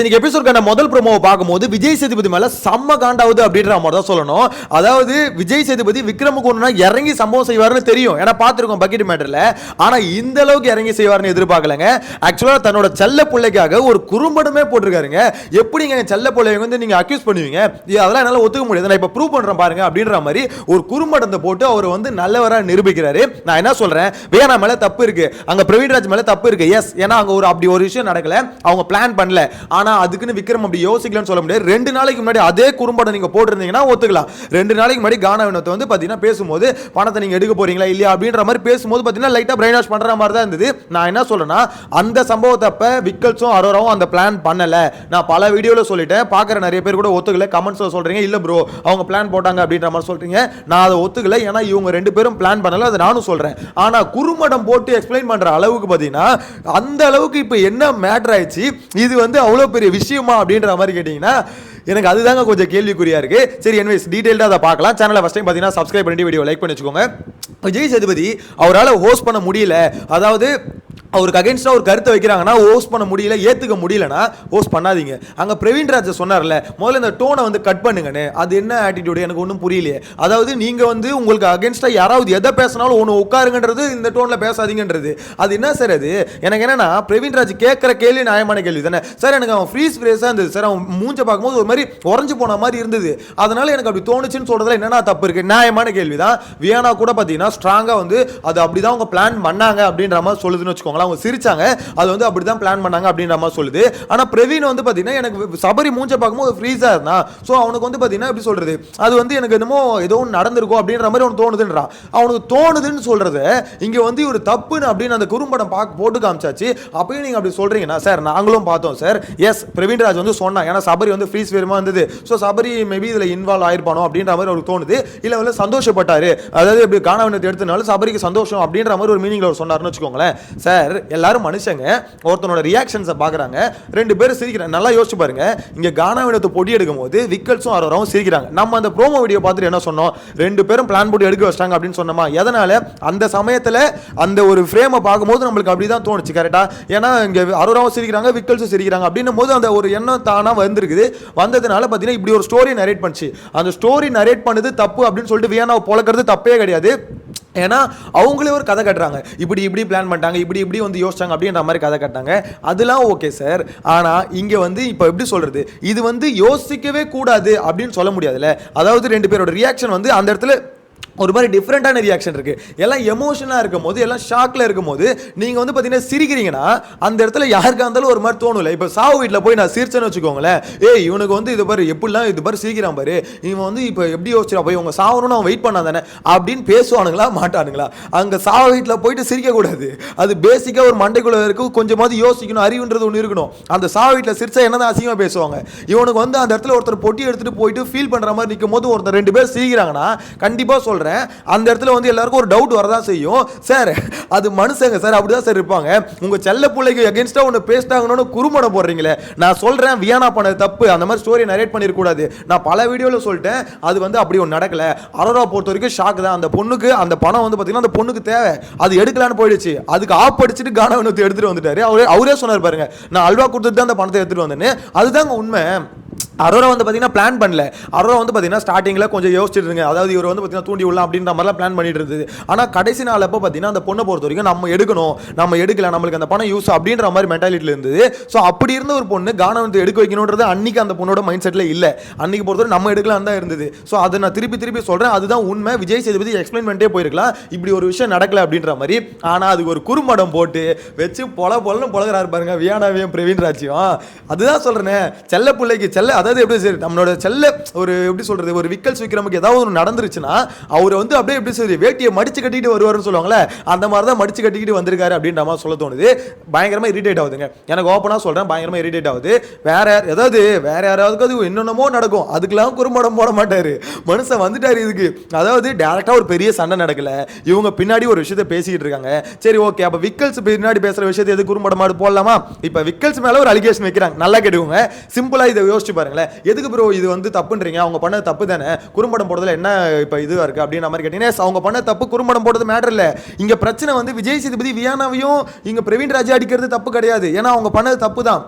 இன்னைக்கு எபிசோட்கான முதல் ப்ரோமோவை பார்க்கும்போது விஜய் சேதுபதி மேல செம்ம காண்டாவது அப்படின்ற மாதிரி தான் சொல்லணும். அதாவது விஜய் சேதுபதி விக்ரமுக்கு ஒண்ணுனா இறங்கி சம்பவம் செய்வாருன்னு தெரியும். ஏன்னா பார்த்துருக்கோம் பக்கெட் மேட்டர்ல ஆனா இந்த அளவுக்கு இறங்கி செய்வாருன்னு எதிர்பார்க்கலங்க. ஆக்சுவலா தன்னோட செல்ல பிள்ளைக்காக ஒரு குறும்படமே போட்டிருக்காருங்க. எப்படிங்க செல்ல பிள்ளைங்க வந்து நீங்க அக்யூஸ் பண்ணுவீங்க? அதெல்லாம் என்னால ஒத்துக்க முடியாது. நான் இப்ப ப்ரூவ் பண்றேன் பாருங்க அப்படின்ற மாதிரி ஒரு குறும்படத்தை போட்டு அவர் வந்து நல்லவரா நிரூபிக்கிறாரு. நான் என்ன சொல்றேன்? வேணா மேல தப்பு இருக்கு. அங்க பிரவீன்ராஜ் மேல தப்பு இருக்கு. எஸ் ஏன்னா அங்க ஒரு அப்படி ஒரு விஷயம் நடக்கல. அவங்க பிளான் பண்ணல. ஆனா அதுக்குன்னு விக்ரம் அப்படி யோசிக்கலன்னு சொல்ல முடியாது. ரெண்டு நாளைக்கு முன்னாடி அதே குறும்படம் நீங்க போட்டிருந்தீங்கன்னா ஒத்துக்கலாம். ரெண்டு நாளைக்கு முன்னாடி கானா வினத்தை வந்து பாத்தீங்கன்னா பேசும்போது பணத்தை நீங்க எடுக்க போறீங்களா இல்லையா அப்படின்ற மாதிரி பேசும்போது பாத்தீங்கன்னா லைட்டா பிரைன் வாஷ் பண்ற மாதிரி தான் இருந்தது. நான் என்ன சொல்றேன்னா அந்த சம்பவத்தை விக்கல்ஸும் அரோராவும் அந்த பிளான் பண்ணல. நான் பல வீடியோல சொல்லிட்டேன். பாக்குற நிறைய பேர் கூட ஒத்துக்கல. கமெண்ட்ஸில் சொல்றீங்க இல்ல ப்ரோ அவங்க பிளான் போட்டாங்க அப்படின்ற மாதிரி சொல்றீங்க. நான் அதை ஒத்துக்கல. ஏன்னா இவங்க ரெண்டு பேரும் பிளான் பண்ணல அதை நானும் சொல்றேன். ஆனா குறும்படம் போட்டு எக்ஸ்பிளைன் பண்ற அளவுக்கு பாத்தீங்கன்னா அந்த அளவுக்கு இப்போ என்ன மேட்டர் ஆயிடுச்சு? இது வந்து அவ்வளோ பெரிய விஷயமா அப்படின்ற மாதிரி கேட்டிங்கன்னா எனக்கு அதுதாங்க கொஞ்சம் கேள்விக்குறியா இருக்கு. சரி என்வேஸ் டீட்டெயில்டாக அதை பார்க்கலாம். சேனலை ஃபஸ்ட் டைம் பார்த்தீங்கன்னா சப்ஸ்கிரைப் பண்ணி வீடியோ லைக் பண்ணி வச்சுக்கோங்க விஜய் சேதுபதி அவரால் ஹோஸ்ட் பண்ண முடியல. அதாவது அவருக்கு அகைன்ஸ்டாக ஒரு கருத்தை வைக்கிறாங்கன்னா ஹோஸ்ட் பண்ண முடியல ஏற்றுக்க முடியலன்னா ஓஸ் பண்ணாதீங்க. அங்கே பிரவீன் ராஜ் சொன்னார்ல முதல்ல இந்த டோனை வந்து கட் பண்ணுங்கன்னு. அது என்ன ஆட்டிடியூடு எனக்கு ஒன்றும் புரியலையே. அதாவது நீங்கள் வந்து உங்களுக்கு அகேன்ஸ்டாக யாராவது எதை பேசினாலும் ஒன்று உட்காருங்கன்றது இந்த டோனில் பேசாதீங்கன்றது. அது என்ன சார் அது? எனக்கு என்னன்னா பிரவீன் ராஜ் கேட்குற கேள்வி நியாயமான கேள்வி தானே. சார் எனக்கு அவன் ஃப்ரீஸ் ஃப்ரேஸாக இருந்தது. சார் அவன் மூஞ்ச பார்க்கும்போது ஒரு மாதிரி உறைஞ்சு போன மாதிரி இருந்தது. அதனால எனக்கு அப்படி தோணுச்சுன்னு சொல்கிறதுல என்னென்னா தப்பு இருக்குது நியாயமான கேள்வி தான் வியானா கூட பார்த்தீங்கன்னா ஸ்ட்ராங்காக வந்து அது அப்படி தான் அவங்க பிளான் பண்ணாங்க அப்படின்ற மாதிரி சொல்லுதுன்னு வச்சுக்கோங்க. சொன்னாங்களா அவங்க சிரிச்சாங்க. அது வந்து அப்படி தான் பிளான் பண்ணாங்க அப்படின்ற மாதிரி சொல்லுது. ஆனால் பிரவீன் வந்து பார்த்தீங்கன்னா எனக்கு சபரி மூஞ்ச பார்க்கும்போது ஃப்ரீஸாக இருந்தான் ஸோ அவனுக்கு வந்து பார்த்தீங்கன்னா எப்படி சொல்கிறது அது வந்து எனக்கு என்னமோ ஏதோ ஒன்று நடந்திருக்கும் அப்படின்ற மாதிரி அவனுக்கு தோணுதுன்றான் அவனுக்கு தோணுதுன்னு சொல்கிறது இங்கே வந்து ஒரு தப்புன்னு அப்படின்னு அந்த குறும்படம் பார்க்க போட்டு காமிச்சாச்சு. அப்பயும் நீங்கள் அப்படி சொல்கிறீங்கன்னா சார் நாங்களும் பார்த்தோம் சார் எஸ் பிரவீன் ராஜ் வந்து சொன்னான். ஏன்னா சபரி வந்து ஃப்ரீஸ் வேறுமா இருந்தது. ஸோ சபரி மேபி இதில் இன்வால்வ் ஆயிருப்பானோ அப்படின்ற மாதிரி அவருக்கு தோணுது. இல்லை வந்து சந்தோஷப்பட்டார். அதாவது இப்படி காணவனத்தை எடுத்தனால சபரிக்கு சந்தோஷம் அப்படின்ற மாதிரி ஒரு மீனிங்கில் அவர் சொன்னார்னு வச்சுக்கோங்களேன். சார் எல்லாரும் மனுஷங்க. ஒருத்தனோட ரியாக்ஷன்ஸை பார்க்குறாங்க ரெண்டு பேரும் சிரிக்கிறாங்க. நல்லா யோசிச்சு பாருங்க. கானா கானாவினத்தை பொடி எடுக்கும் போது விக்கல்ஸும் அரோராவும் சிரிக்கிறாங்க. நம்ம அந்த ப்ரோமோ வீடியோ பார்த்துட்டு என்ன சொன்னோம்? ரெண்டு பேரும் பிளான் போட்டு எடுக்க வச்சிட்டாங்க அப்படின்னு சொன்னோமா? எதனால? அந்த சமயத்தில் அந்த ஒரு ஃப்ரேமை பார்க்கும்போது நம்மளுக்கு அப்படி தான் தோணுச்சு கரெக்டாக ஏன்னா இங்கே அரோராவும் சிரிக்கிறாங்க விக்கல்ஸும் சிரிக்கிறாங்க. அப்படின்னும் போது அந்த ஒரு எண்ணம் தானாக வந்திருக்குது. வந்ததுனால பார்த்தீங்கன்னா இப்படி ஒரு ஸ்டோரி நரேட் பண்ணுச்சு. அந்த ஸ்டோரி நரேட் பண்ணது தப்பு அப்படின்னு சொல்லிட்டு வியானாவை பொழக்கிறது தப்பே கிடையாது. ஏன்னா அவங்களே ஒரு கதை கட்டுறாங்க. இப்படி இப்படி பிளான் பண்ணிட்டாங்க இப்படி இப்படி வந்து யோசிச்சாங்க அப்படின்ற மாதிரி கதை கட்டாங்க அதெல்லாம் ஓகே சார் ஆனால் இங்கே வந்து இப்போ எப்படி சொல்கிறது இது வந்து யோசிக்கவே கூடாது அப்படின்னு சொல்ல முடியாதுல்ல. அதாவது ரெண்டு பேரோட ரியாக்ஷன் வந்து அந்த இடத்துல ஒரு மாதிரி டிஃப்ரெண்ட்டான ரியாக்ஷன் இருக்குது எல்லாம் எமோஷனாக இருக்கும் போது எல்லாம் ஷாக்ல இருக்கும் போது நீங்கள் வந்து பார்த்தீங்கன்னா சிரிக்கிறீங்கன்னா அந்த இடத்துல யாருக்கா இருந்தாலும் ஒரு மாதிரி தோணும்ல. இப்போ சாவு வீட்டில் போய் நான் சிரிச்சேன்னு வச்சுக்கோங்களேன். ஏய் இவனுக்கு வந்து இது பாரு எப்படிலாம் இது பாரு சிரிக்கிறான் பாரு. இவன் வந்து இப்போ எப்படி யோசிச்சிடா போய் இவங்க சாவணும்னு அவன் வெயிட் பண்ணா தானே. அப்படின்னு பேசுவானுங்களா மாட்டானுங்களா? அங்கே சாவு வீட்டில் போயிட்டு சிரிக்கக்கூடாது. அது பேசிக்காக ஒரு மண்டைக்குள்ள இருக்கும் கொஞ்சமாவது யோசிக்கணும். அறிவுன்றது ஒன்று இருக்கணும். அந்த சாவு வீட்டில் சிரிச்சா என்னதான் அசிங்கமாக பேசுவாங்க? இவனுக்கு வந்து அந்த இடத்துல ஒருத்தர் பொட்டி எடுத்துகிட்டு போயிட்டு ஃபீல் பண்ணுற மாதிரி நிற்கும் போது ஒருத்தர் ரெண்டு பேர் சிரிக்கிறாங்கன்னா கண்டிப்பாக சொல்கிறேன் அந்த இடத்துல வந்து எல்லாருக்கும் ஒரு டவுட் வரதான் செய்யும். சார் அது மனுஷங்க சார் அப்படிதான் சார் இருப்பாங்க. உங்கள் செல்ல பிள்ளைக்கு எகென்ஸ்டாக ஒன்று பேசிட்டாங்கன்னு குறுமணம் போடுறீங்களே. நான் சொல்கிறேன் வியானா பண்ணது தப்பு. அந்த மாதிரி ஸ்டோரி நரேட் பண்ணிருக்கூடாது நான் பல வீடியோவில் சொல்லிட்டேன். அது வந்து அப்படி ஒன்று நடக்கல. அரோரா பொறுத்த வரைக்கும் ஷாக் தான். அந்த பொண்ணுக்கு அந்த பணம் வந்து பார்த்தீங்கன்னா அந்த பொண்ணுக்கு தேவை. அது எடுக்கலான்னு போயிடுச்சு. அதுக்கு ஆப் அடிச்சுட்டு கானா வினோத்தை எடுத்துட்டு வந்துட்டாரு. அவரே அவரே சொன்னார் பாருங்க. நான் அல்வா கொடுத்துட்டு தான் அந்த பணத்தை எடுத்துகிட்டு வந்தேன்னு. அதுதாங்க உண்மை. அரோரா வந்து பார்த்தீங்கன்னா பிளான் பண்ணல. அரோரா வந்து பார்த்தீங்கன்னா ஸ்டார்டிங்கில் கொஞ்சம் யோசிச்சுட்டு இருங்க. அதாவது இவர் வந்து பார்த்தீங்கன்னா தூண்டி விடலாம் அப்படின்ற மாதிரிலாம் பிளான் பண்ணிட்டு இருந்தது. ஆனால் கடைசி நாள் அப்போ பார்த்தீங்கன்னா அந்த பொண்ணை பொறுத்த வரைக்கும் நம்ம எடுக்கணும். நம்ம எடுக்கல நம்மளுக்கு அந்த பணம் யூஸ் அப்படின்ற மாதிரி மென்டாலிட்டியில் இருந்தது. ஸோ அப்படி இருந்த ஒரு பொண்ணு கானம் வந்து எடுக்க வைக்கணுன்றது அன்னைக்கு அந்த பொண்ணோட மைண்ட் செட்டில் இல்லை. அன்னைக்கு பொறுத்தவரை நம்ம எடுக்கலாம் தான் இருந்தது. ஸோ அதை நான் திருப்பி திருப்பி சொல்கிறேன் அதுதான் உண்மை. விஜய் சேதுபதி எக்ஸ்பிளைன் பண்ணிட்டே போயிருக்கலாம். இப்படி ஒரு விஷயம் நடக்கல அப்படின்ற மாதிரி. ஆனால் அதுக்கு ஒரு குறும்படம் போட்டு வச்சு பொல பொலன்னு பொழகிறாரு பாருங்க. வியானாவியம் பிரவீன் ராஜ்யம் அதுதான் சொல்கிறேனே செல்ல பிள்ளைக்கு செல்ல அதாவது எப்படி சரி நம்மளோட செல்ல ஒரு எப்படி சொல்றது ஒரு விக்கல்ஸ் விக்ரமுக்கு ஏதாவது ஒன்று நடந்துருச்சுன்னா அவர் வந்து அப்படியே எப்படி சரி வேட்டியை மடிச்சு கட்டிட்டு வருவாருன்னு சொல்லுவாங்களே அந்த மாதிரி தான் மடிச்சு கட்டிக்கிட்டு வந்திருக்காரு அப்படின்ற மாதிரி சொல்ல தோணுது. பயங்கரமாக இரிட்டேட் ஆகுதுங்க. எனக்கு ஓப்பனாக சொல்கிறேன் பயங்கரமாக இரிட்டேட் ஆகுது. வேற யார் ஏதாவது வேற யாராவது அது என்னென்னமோ நடக்கும். அதுக்கெல்லாம் குறும்படம் போட மாட்டார். மனுஷன் வந்துட்டார் இதுக்கு. அதாவது டேரெக்டாக ஒரு பெரிய சண்டை நடக்கலை. இவங்க பின்னாடி ஒரு விஷயத்தை பேசிக்கிட்டு இருக்காங்க. சரி ஓகே அப்போ விக்கல்ஸ் பின்னாடி பேசுகிற விஷயத்தை எது குறும்படமாடு போடலாமா? இப்போ விக்கல்ஸ் மேலே ஒரு அலிகேஷன் வைக்கிறாங்க. நல்லா கேட்டுக்கோங்க. சிம்பிளாக இதை யோசிச்சு பாருங்க பாருங்களேன் எதுக்கு ப்ரோ இது வந்து தப்புன்றீங்க? அவங்க பண்ணது தப்பு தானே? குறும்படம் போடுறதுல என்ன இப்போ இதுவாக இருக்குது அப்படின்ற மாதிரி கேட்டீங்கன்னா அவங்க பண்ண தப்பு குறும்படம் போடுறது மேட்டர் இல்லை. இங்கே பிரச்சனை வந்து விஜய் சேதுபதி வியானாவையும் இங்கே பிரவீன் ராஜா அடிக்கிறது தப்பு கிடையாது. ஏன்னா அவங்க பண்ணது தப்பு தான்.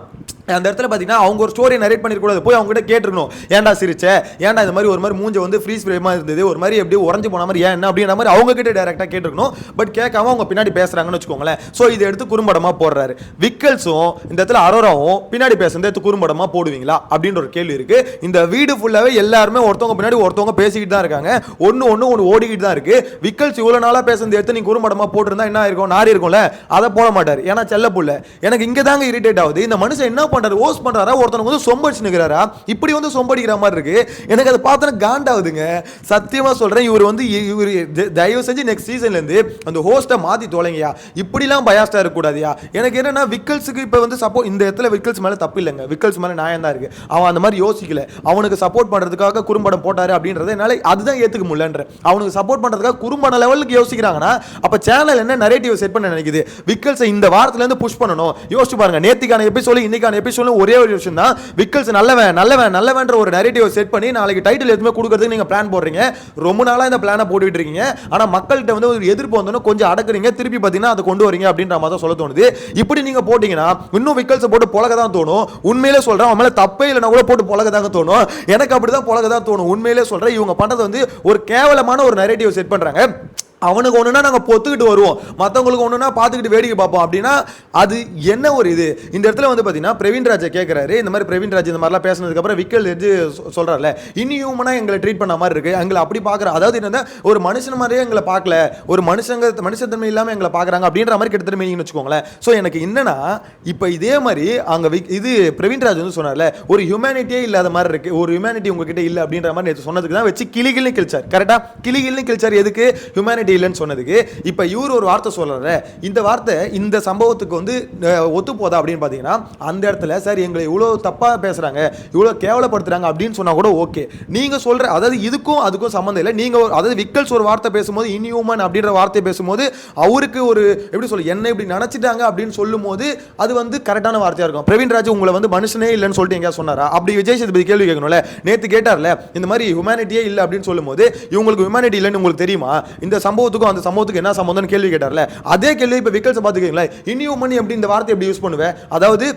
அந்த இடத்துல பார்த்தீங்கன்னா அவங்க ஒரு ஸ்டோரி நரேட் பண்ணிருக்கூடாது போய் அவங்ககிட்ட கேட்டுருக்கணும். ஏன்டா சிரிச்ச? ஏன்டா இந்த மாதிரி ஒரு மாதிரி மூஞ்ச வந்து ஃப்ரீஸ் ஃப்ரேமாக இருந்தது? ஒரு மாதிரி எப்படி உறைஞ்சு போன மாதிரி ஏன் என்ன? அப்படின்ற மாதிரி அவங்க கிட்ட டேரெக்டாக கேட்டுருக்கணும். பட் கேட்காம அவங்க பின்னாடி பேசுறாங்கன்னு வச்சுக்கோங்களேன். ஸோ இதை எடுத்து குறும்படமாக போடுறாரு. விக்கல்ஸும் இந்த இடத்துல அரோராவும் பின்னாடி பேசுறது எடுத்து குறும்படமாக போடுவீங்களா? அப்படின்ற ஒரு கேள்வி இருக்கு. இந்த வீடு ஃபுல்லாகவே எல்லாருமே ஒருத்தவங்க பின்னாடி ஒருத்தவங்க பேசிக்கிட்டு தான் இருக்காங்க. ஒன்று ஒன்று ஒன்று ஓடிக்கிட்டு தான் இருக்கு. விக்கல்ஸ் இவ்வளோ நாளாக பேசுறது எடுத்து நீ குறும்படமாக போட்டிருந்தா என்ன இருக்கும் நாரி இருக்கும்ல? அதை போட மாட்டார். ஏன்னா செல்ல புள்ள எனக்கு இங்கே தாங்க இரிட்டேட் ஆகுது. இந்த மனுஷன் என்ன பண்ணுறாரு ஓஸ் பண்ணுறாரா ஒருத்தனுக்கு வந்து சொம்படிச்சு நிற்கிறாரா இப்படி வந்து சொம்படிக்கிற மாதிரி இருக்கு. எனக்கு அதை பார்த்தோன்னா காண்டாகுதுங்க. சத்தியமாக சொல்றேன் இவர் வந்து இவர் தயவு செஞ்சு நெக்ஸ்ட் சீசன்ல இருந்து அந்த ஹோஸ்ட்டை மாத்தி தொலைங்கயா இப்படிலாம் பயாஸ்டா இருக்கக்கூடாதியா எனக்கு என்னன்னா விக்கல்ஸுக்கு இப்போ வந்து சப்போர்ட் இந்த இடத்துல விக்கல்ஸ் மேலே தப்பு இல்லைங்க. விக்கல்ஸ் மேலே நியாயம் தான் இருக்கு. அவன் அந்த மாதிரி யோசிக்கல. அவனுக்கு சப்போர்ட் பண்றதுக்காக குறும்படம் போட்டாரு அப்படின்றத என்னால அதுதான் ஏற்றுக்க முடியலன்ற. அவனுக்கு சப்போர்ட் பண்றதுக்காக குறும்பட லெவலுக்கு யோசிக்கிறாங்கன்னா அப்போ சேனல் என்ன நரேட்டிவ் செட் பண்ண நினைக்குது? விக்கல்ஸை இந்த வாரத்துல இருந்து புஷ் பண்ணணும். யோசிச்சு பாருங்க. நேத்திக்கான எபிசோடு இன்னைக்கான எபிசோடு ஒரே ஒரு விஷயம் தான் விக்கல்ஸ் நல்லவன் நல்லவன் நல்லவன்ற ஒரு நரேட்டிவ் செட் பண்ணி நாளைக்கு டைட்டில் எதுவுமே கொடுக்கறதுக்கு நீங்க பிளான் போடுறீங்க. ரொம்ப நாளா இந்த பிளானை போட்டுட்டு இருக்கீங்க. ஆனா மக்கள்கிட்ட வந்து ஒரு எதிர்ப்பு வந்தோன்னு கொஞ்சம் அடக்குறீங்க. திருப்பி பார்த்தீங்கன்னா அதை கொண்டு வரீங்க அப்படின்ற மாதிரி தான் சொல்ல தோணுது. இப்படி நீங்க போட்டீங்கன்னா இன்னும் விக்கல்ஸை போட்டு பொழக தான் தோணும். உண்மையிலே சொல்றேன் அவன் மேல தப்பே இல்லைனா கூட போட்டு பொழக தாங்க தோணும். எனக்கு அப்படிதான் பொழக தான் தோணும். உண்மையிலே சொல்றேன் இவங்க பண்றது வந்து ஒரு கேவலமான ஒரு நரேட்டிவ் செட் பண்றாங்க. அவனுக்கு ஒன்றுனா நாங்கள் பொத்துக்கிட்டு வருவோம். மற்றவங்களுக்கு ஒன்றுனா பார்த்துக்கிட்டு வேடிக்கை பார்ப்போம். அப்படின்னா அது என்ன ஒரு இது? இந்த இடத்துல வந்து பார்த்தீங்கன்னா பிரவீன் கேட்குறாரு இந்த மாதிரி பிரவீன்ராஜ் இந்த மாதிரிலாம் பேசினதுக்கப்புறம் விக்கல் எது சொல்கிறார்ல இனி ஹியூமனாக எங்களை ட்ரீட் பண்ண மாதிரி இருக்குது எங்களை அப்படி பார்க்குற அதாவது என்னன்னா ஒரு மனுஷன் மாதிரியே எங்களை பார்க்கல ஒரு மனுஷங்க மனுஷத்தன்மை இல்லாமல் எங்களை பார்க்குறாங்க அப்படின்ற மாதிரி கிட்டத்தட்ட மீனிங்னு வச்சுக்கோங்களேன். ஸோ எனக்கு என்னன்னா இப்போ இதே மாதிரி அங்கே விக்- இது பிரவீன்ராஜ் வந்து சொன்னார்ல ஒரு ஹியூமனிட்டியே இல்லாத மாதிரி இருக்குது ஒரு ஹியூமனிட்டி உங்ககிட்ட இல்லை அப்படின்ற மாதிரி சொன்னதுக்கு தான் வச்சு கிளிகிள்னு கிழிச்சார். கரெக்டாக கிளிகிள்னு கிழிச்சார். எதுக்கு? ஹியூமனிட்டி இல்லைன்னு சொன்னதுக்கு இப்போ இவர் ஒரு வார்த்தை சொல்றாரு. இந்த வார்த்தை இந்த சம்பவத்துக்கு வந்து ஒத்து போதா அப்படின்னு பார்த்தீங்கன்னா அந்த இடத்துல சார் எங்களை இவ்வளோ தப்பாக பேசுறாங்க இவ்வளோ கேவலப்படுத்துறாங்க அப்படின்னு சொன்னால் கூட ஓகே. நீங்கள் சொல்ற அதாவது இதுக்கும் அதுக்கும் சம்மந்தம் இல்லை. நீங்கள் அதாவது விக்கல்ஸ் ஒரு வார்த்தை பேசும்போது இன்ஹியூமன் அப்படின்ற வார்த்தை பேசும்போது அவருக்கு ஒரு எப்படி சொல்ல என்ன இப்படி நினச்சிட்டாங்க அப்படின்னு சொல்லும்போது அது வந்து கரெக்டான வார்த்தையாக இருக்கும். பிரவீன் ராஜ் உங்களை வந்து மனுஷனே இல்லைன்னு சொல்லிட்டு எங்கேயா சொன்னாரா? அப்படி விஜய் சேதுபதி கேள்வி கேட்கணும்ல. நேற்று கேட்டார்ல இந்த மாதிரி ஹியூமனிட்டியே இல்லை அப்படின்னு சொல்லும்போது இவங்களுக்கு ஹியூமனிட்டி இல்லைன்னு உங்களுக்கு தெரியுமா? இந்த சம்பவத்துக்கும் அந்த சம்பவத்துக்கு என்ன சம்பந்தம்னு கேள்வி கேட்டார்ல? அதே கேள்வி இப்போ விக்கல்ஸ் பார்த்துக்கீங்களேன் இன்ஹியூமன் எப்படி இந்த வார்த்தை எப்படி யூஸ் பண்ணுவேன் அதாவது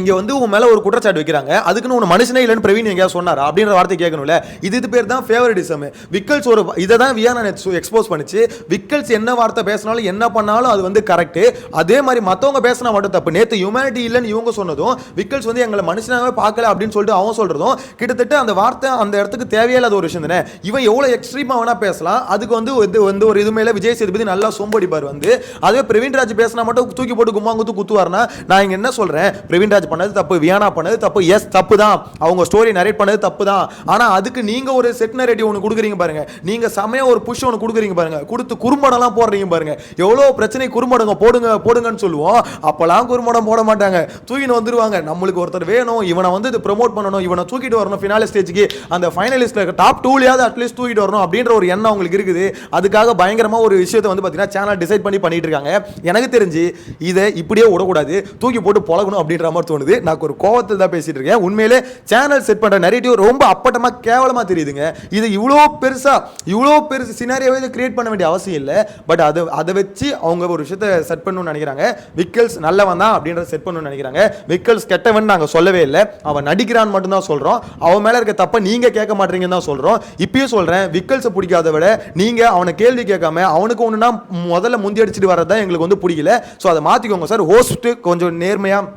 இங்கே வந்து உன் மேலே ஒரு குற்றச்சாட்டு வைக்கிறாங்க. அதுக்குன்னு உன் மனுஷனே இல்லைன்னு பிரவீன் எங்கேயாவது சொன்னார்? அப்படின்ற வார்த்தை கேட்கணும்ல. இது இது பேர் தான் ஃபேவரடிசம் விக்கல்ஸ் ஒரு இதை தான் வியானா எக்ஸ்போஸ் பண்ணிச்சு. விக்கல்ஸ் என்ன வார்த்தை பேசினாலும் என்ன பண்ணாலும் அது வந்து கரெக்டு அதே மாதிரி மற்றவங்க பேசினா மட்டும் தப்பு. நேற்று ஹியூமனிட்டி இல்லைன்னு இவங்க சொன்னதும் விக்கல்ஸ் வந்து எங்களை மனுஷனாகவே பார்க்கல அப்படின்னு சொல்லிட்டு அவன் சொல்கிறதும் கிட்டத்தட்ட அந்த வார்த்தை அந்த இடத்துக்கு தேவையில்லாத ஒரு விஷயம் தானே? இவன் எவ்வளோ எக்ஸ்ட்ரீமாக வேணால் பேசலாம். அதுக்கு வந்து வந்து வந்து ஒரு இது மேலே விஜய் சேதுபதி நல்லா சோம்படிப்பார் வந்து. அதே பிரவீன் ராஜ் பேசினா மட்டும் தூக்கி போட்டு கும்மாங்குத்து குத்துவார்னா நான் இங்கே என்ன சொல்கிறேன் பிரவீன் ராஜ் பண்ணது தப்பு வியானா பண்ணது தப்பு எஸ் தப்பு தான் அவங்க ஸ்டோரி நரேட் பண்ணது தப்பு தான் ஆனால் அதுக்கு நீங்கள் ஒரு செட் நரேட்டிவ் ஒன்று கொடுக்குறீங்க பாருங்க. நீங்கள் சமயம் ஒரு புஷ் ஒன்று கொடுக்குறீங்க பாருங்க. கொடுத்து குறும்படம்லாம் போடுறீங்க பாருங்க. எவ்வளோ பிரச்சனை குறும்படங்க போடுங்க போடுங்கன்னு சொல்லுவோம். அப்போலாம் குறும்படம் போட மாட்டாங்க. தூக்கின்னு வந்துருவாங்க. நம்மளுக்கு ஒருத்தர் வேணும் இவனை வந்து இது ப்ரோமோட் பண்ணணும் இவனை தூக்கிட்டு வரணும் ஃபினாலே ஸ்டேஜுக்கு அந்த ஃபைனலிஸ்ட்டில் டாப் டூலையாவது அட்லீஸ்ட் தூக்கிட்டு வரணும் அப்படின்ற ஒரு எண்ணம் அவங்களுக்கு இருக்குது. அதுக்காக பயங்கரமா ஒரு விஷயத்தை வந்து பார்த்தீங்கன்னா சேனல் டிசைட் பண்ணி பண்ணிட்டு இருக்காங்க. எனக்கு தெரிஞ்சு இதை இப்படியே விடக்கூடாது. தூக்கி போட்டு பழகணும் அப்படின்ற மாதிரி தோணுது. நான் ஒரு கோவத்தில் தான் பேசிட்டு இருக்கேன். உண்மையிலே சேனல் செட் பண்ணுற நெரேட்டிவ் ரொம்ப அப்பட்டமாக கேவலமாக தெரியுதுங்க. இது இவ்வளோ பெருசாக இவ்வளோ பெருசு சினாரியாவே இதை கிரியேட் பண்ண வேண்டிய அவசியம் இல்லை. பட் அதை அதை வச்சு அவங்க ஒரு விஷயத்தை செட் பண்ணணும்னு நினைக்கிறாங்க. விக்கல்ஸ் நல்லவன் தான் அப்படின்றத செட் பண்ணணும்னு நினைக்கிறாங்க. விக்கல்ஸ் கெட்டவன் நாங்கள் சொல்லவே இல்லை. அவன் நடிக்கிறான்னு மட்டும்தான் சொல்கிறோம் அவன் மேலே இருக்க தப்பை நீங்கள் கேட்க மாட்டீங்கன்னு தான் சொல்கிறோம் இப்பயும் சொல்கிறேன் விக்கல்ஸை பிடிக்காத விட நீங்கள் அவனை கேள்வி கேட்காம அவனுக்கு ஒன்றுனா முதல்ல முந்தி அடிச்சுட்டு வர்றது தான் எங்களுக்கு வந்து பிடிக்கல. ஸோ அதை மாற்றிக்கோங்க சார். ஹோஸ்ட்டு கொஞ்சம் நேர்மையாக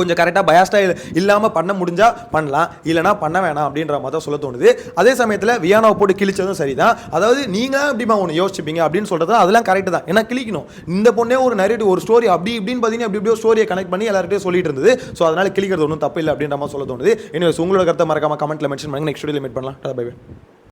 கொஞ்சம் கரெக்டாக பயாஸ்டாக இல்லாமல் பண்ண முடிஞ்சால் பண்ணலாம் இல்லைனா பண்ண வேணாம் அப்படின்ற மாதிரி தான் சொல்ல தோணுது. அதே சமயத்தில் வியானாவை போட்டு கிழிச்சதும் சரி தான் அதாவது நீங்கள் அப்படிமா ஒன்று யோசிச்சுப்பீங்க அப்படின்னு சொல்கிறது அதெல்லாம் கரெக்டு தான். ஏன்னா கிழிக்கணும். இந்த பொண்ணே ஒரு நரேட்டிவ் ஒரு ஸ்டோரி அப்படி இப்படின்னு பார்த்தீங்கன்னா அப்படி இப்படியோ ஸ்டோரியை கனெக்ட் பண்ணி எல்லார்கிட்டையும் சொல்லிட்டு இருந்தது. ஸோ அதனால் கிழிக்கிறது ஒன்றும் தப்பு இல்லை அப்படின்ற மாதிரி சொல்ல தோணுது. Anyways உங்களோட கருத்தை மறக்காம கமெண்ட்டில் மென்ஷன் பண்ணுங்க. நெக்ஸ்ட் வீடியோ மீட் பண்ணலாம். பை